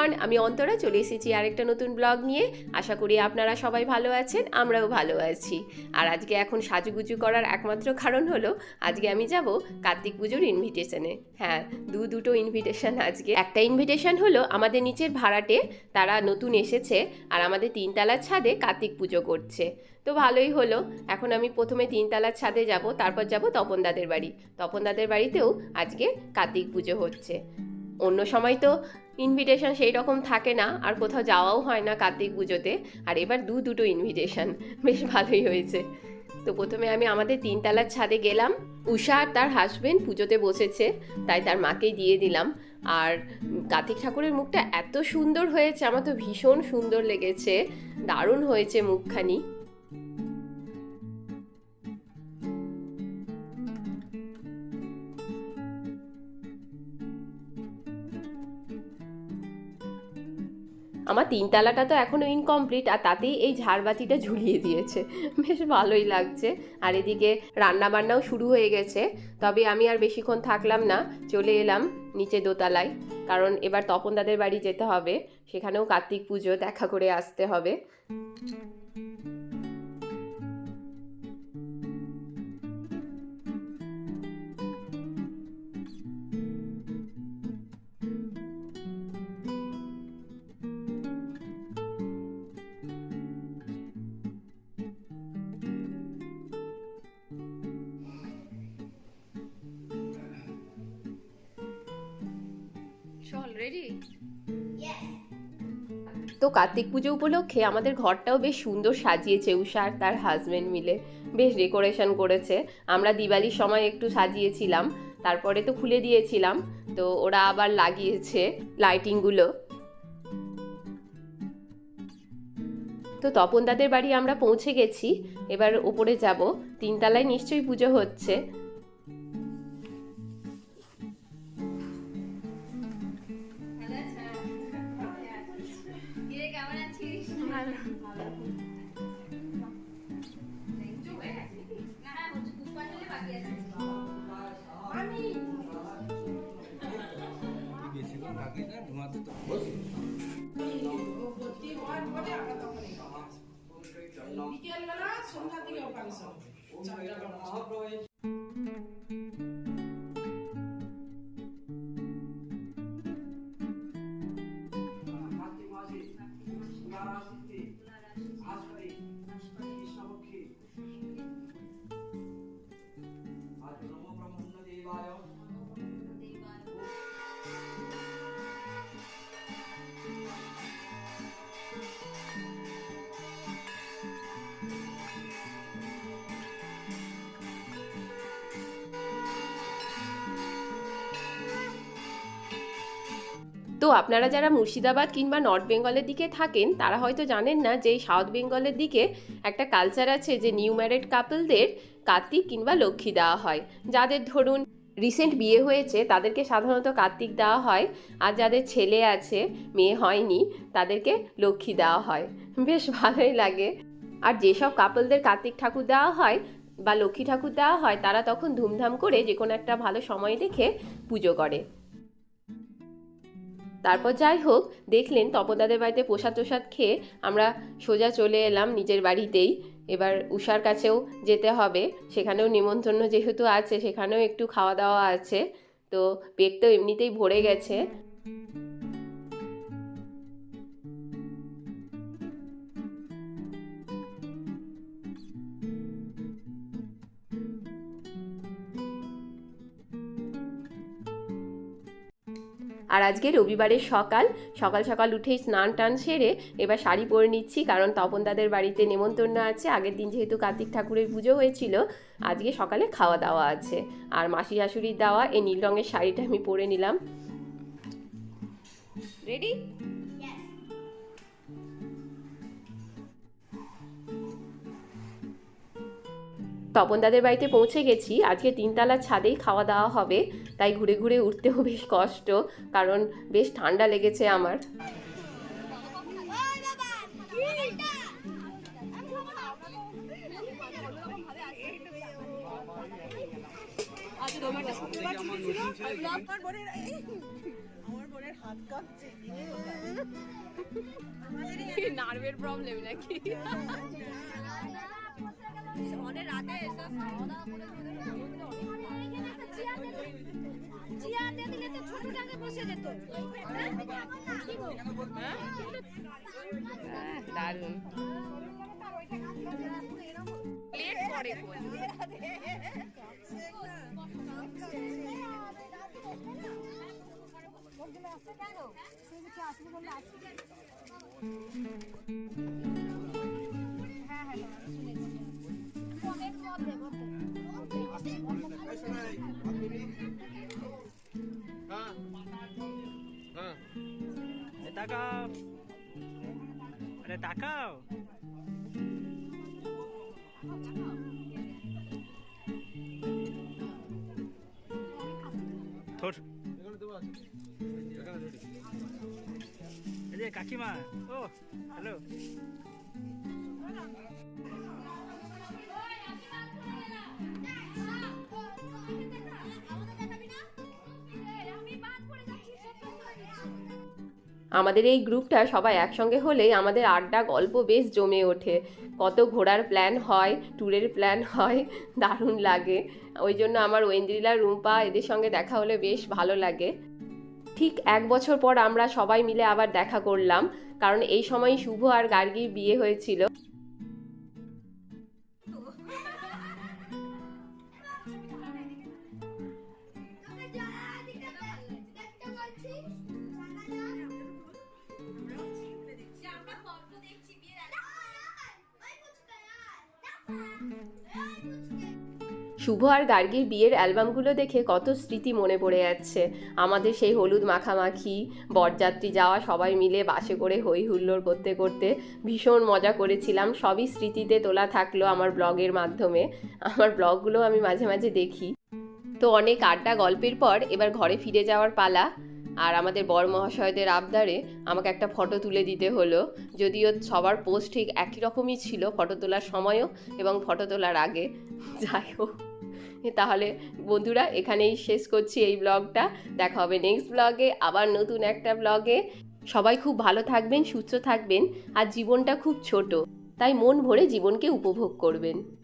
Everyone আমি অন্তরা চলে এসেছি আরেকটা নতুন ব্লগ নিয়ে। আশা করি আপনারা সবাই ভালো আছেন, আমরাও ভালো আছি। আর আজকে এখন সাজুগুজু করার একমাত্র কারণ হলো, আজকে আমি যাব কার্তিক পুজোর ইনভিটেশনে হ্যাঁ দু দুটো ইনভিটেশন আজকে। একটা ইনভিটেশন হলো আমাদের নিচের ভাড়াটে তারা নতুন এসেছে আর আমাদের তিনতলার ছাদে কার্তিক পুজো করছে। তো ভালোই হলো, এখন আমি প্রথমে তিনতলার ছাদে যাব, তারপর যাব তপনদাদের বাড়ি। তপনদাদের বাড়িতেও আজকে কার্তিক পুজো হচ্ছে। অন্য সময় তো ইনভিটেশন সেই রকম থাকে না, আর কোথাও যাওয়াও হয় না কার্তিক পুজোতে। আর এবার দু দুটো ইনভিটেশন বেশ ভালোই হয়েছে। তো প্রথমে আমি আমাদের তিনতলার ছাদে গেলাম, উষা আর তার হাজবেন্ড পুজোতে বসেছে, তাই তার মাকেই দিয়ে দিলাম। আর কার্তিক ঠাকুরের মুখটা এত সুন্দর হয়েছে, আমার তো ভীষণ সুন্দর লেগেছে, দারুণ হয়েছে মুখখানি। আমার তিনতলাটা তো এখনও ইনকমপ্লিট আর তাতেই এই ঝাড়বাতিটা ঝুলিয়ে দিয়েছে। বেশ ভালোই লাগছে। আর এদিকে রান্নাবান্নাও শুরু হয়ে গেছে। তবে আমি আর বেশিক্ষণ থাকলাম না, চলে এলাম নিচে দোতলায়। কারণ এবার তপন দাদের বাড়ি যেতে হবে, সেখানেও কার্তিক পুজো দেখা করে আসতে হবে। তো কার্তিক পুজো উপলক্ষে আমাদের ঘরটাও বেশ সুন্দর সাজিয়েছে উষা আর তার হাজবেন্ড মিলে। বেশ ডেকোরেশন করেছে। আমরা দিওয়ালির সময় একটু সাজিয়েছিলাম তারপরে তো খুলে দিয়েছিলাম। তো ওরা আবার লাগিয়েছে লাইটিংগুলো তো তপন দাদের বাড়ি আমরা পৌঁছে গেছি। এবার ওপরে যাব। তিনতলায় নিশ্চয়ই পুজো হচ্ছে। বিকেলবেলা সন্ধ্যার দিকে অপারেশন তো আপনারা যারা মুর্শিদাবাদ কিংবা নর্থ বেঙ্গলের দিকে থাকেন, তারা হয়তো জানেন না যে সাউথ বেঙ্গলের দিকে একটা কালচার আছে যে নিউ ম্যারেড কাপলদের কার্তিক কিংবা লক্ষ্মী দেওয়া হয়। যাদের ধরুন রিসেন্ট বিয়ে হয়েছে, তাদেরকে সাধারণত কার্তিক দেওয়া হয়। আর যাদের ছেলে আছে, মেয়ে হয়নি, তাদেরকে লক্ষ্মী দেওয়া হয়। বেশ ভালোই লাগে। আর যেসব কাপলদের কার্তিক ঠাকুর দেওয়া হয় বা লক্ষ্মী ঠাকুর দেওয়া হয়, তারা তখন ধুমধাম করে যে কোনো একটা ভালো সময় দেখে পুজো করে। তারপর যাই হোক, দেখলেন তপদাদের বাড়িতে প্রসাদ টোসাদ খেয়ে আমরা সোজা চলে এলাম নিজের বাড়িতেই। এবার উষার কাছেও যেতে হবে। সেখানেও নিমন্ত্রণ যেহেতু আছে, সেখানেও একটু খাওয়া দাওয়া আছে। তো পেট তো এমনিতেই ভরে গেছে। আর আজকে রবিবারের সকাল সকাল সকাল উঠেই স্নান টান সেরে এবার শাড়ি পরে নিচ্ছি, কারণ তপন দাদের বাড়িতে নেমন্তন্ন আছে। আগের দিন যেহেতু কার্তিক ঠাকুরের পুজো হয়েছিল, আজকে সকালে খাওয়া দাওয়া আছে। আর মাসি শাশুড়ির দেওয়া এই নীল রঙের শাড়িটা আমি পরে নিলাম। রেডি তপন দাদের বাড়িতে পৌঁছে গেছি। আজকে তিনতলার ছাদেই খাওয়া দাওয়া হবে। তাই ঘুরে ঘুরে উঠতেও বেশ কষ্ট কারণ বেশ ঠান্ডা লেগেছে আমার। আমার বোনের এই, আমার বোনের হাত কাঁপছে নার্ভের প্রবলেম নাকি? অনেক রাতে এসব খাওয়া দাওয়া করে চিয়াতে দিলে তো ছোটটাকে বসে যেত। হ্যাঁ? তাকাও। আরে তাকাও। থোর কাকিমা ও হ্যালো আমাদের এই গ্রুপটা সবাই একসঙ্গে হলে আমাদের আড্ডা গল্প বেশ জমে ওঠে। কত ঘোরার প্ল্যান হয়, ট্যুরের প্ল্যান হয়, দারুণ লাগে। ওই জন্য আমার ওয়েন্দ্রিলা, রুম্পা এদের সঙ্গে দেখা হলে বেশ ভালো লাগে। ঠিক এক বছর পর আমরা সবাই মিলে আবার দেখা করলাম, কারণ এই সময় শুভ আর গার্গির বিয়ে হয়েছিল। শুভ আর গার্গীর বিয়ের অ্যালবামগুলো দেখে কত স্মৃতি মনে পড়ে যাচ্ছে। আমাদের সেই হলুদ মাখামাখি, বরযাত্রী যাওয়া, সবাই মিলে বাসে করে হই হুল্লোড় করতে করতে ভীষণ মজা করেছিলাম। সবই স্মৃতিতে তোলা থাকল আমার ব্লগের মাধ্যমে। আমার ব্লগগুলো আমি মাঝে মাঝে দেখি। তো অনেক আড্ডা গল্পের পর এবার ঘরে ফিরে যাওয়ার পালা। আর আমাদের বর মহাশয়দের আবদারে আমাকে একটা ফটো তুলে দিতে হলো। যদিও সবার পোস্ট ঠিক একই রকমই ছিল, ফটো তোলার সময়ও এবং ফটো তোলার আগে। যাই হোক। তাহলে বন্ধুরা এখানেই শেষ করছি এই ব্লগটা। দেখা হবে নেক্সট ব্লগে, আবার নতুন একটা ব্লগে। সবাই খুব ভালো থাকবেন, সুস্থ থাকবেন, আর জীবনটা খুব ছোট, তাই মন ভরে জীবনকে উপভোগ করবেন।